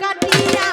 কাটিয়া